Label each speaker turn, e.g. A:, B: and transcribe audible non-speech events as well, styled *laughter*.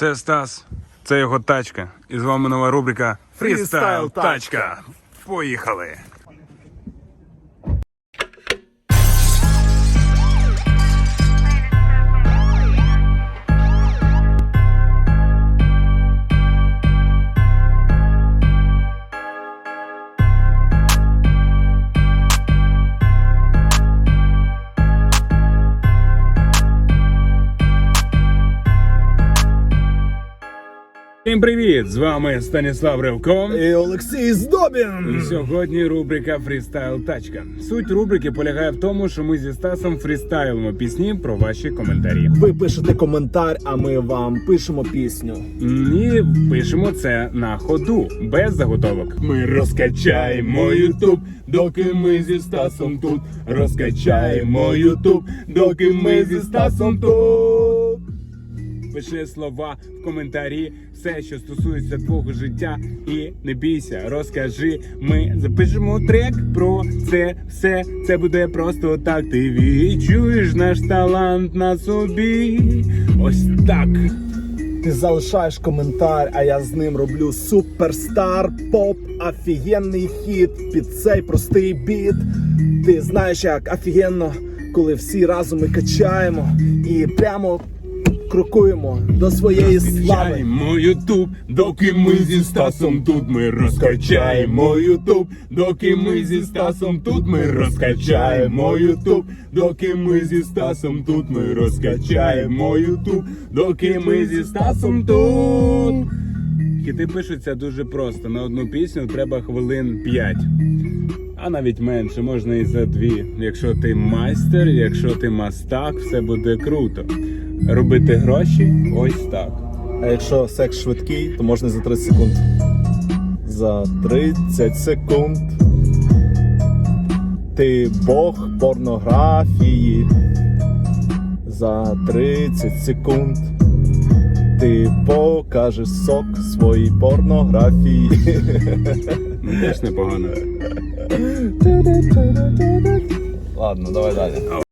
A: Це Стас, це його тачка. І з вами нова рубрика Фрістайл тачка. Поїхали! Всім привіт! З вами Станіслав Ревко.
B: І Олексій Здобін.
A: І сьогодні рубрика Фрістайл Тачка. Суть рубрики полягає в тому, що ми зі Стасом фрістайлимо пісні про ваші коментарі.
B: Ви пишете коментар, а ми вам пишемо пісню.
A: І пишемо це на ходу, без заготовок. Ми розкачаємо Ютуб, доки ми зі Стасом тут. Розкачаємо Ютуб, доки ми зі Стасом тут. Пиши слова в коментарі, все, що стосується твого життя, і не бійся, розкажи. Ми запишемо трек про це все. Це буде просто так. Ти відчуєш наш талант на собі. Ось так.
B: Ти залишаєш коментар, а я з ним роблю суперстар поп, офігенний хіт під цей простий біт. Ти знаєш, як офігенно, коли всі разом ми качаємо і прямо крокуємо до своєї слави.
A: Ютуб, доки ми зі Стасом тут. Ми розкачаємо Ютуб, доки ми зі Стасом тут. Ми розкачаємо Ютуб, доки ми зі Стасом тут. Ми розкачаємо Ютуб, доки ми зі Стасом тут. Хіти пишуться дуже просто. На одну пісню треба хвилин 5. А навіть менше, можна і за дві. Якщо ти майстер, якщо ти мастак, все буде круто. Робити гроші ось так.
B: А якщо секс швидкий, то можна за 30 секунд. За 30 секунд. Ти Бог порнографії. За 30 секунд. Ти покажеш сок своїй порнографії. *laughs*
A: Ну, теж непогано.
B: Ладно, давай далі.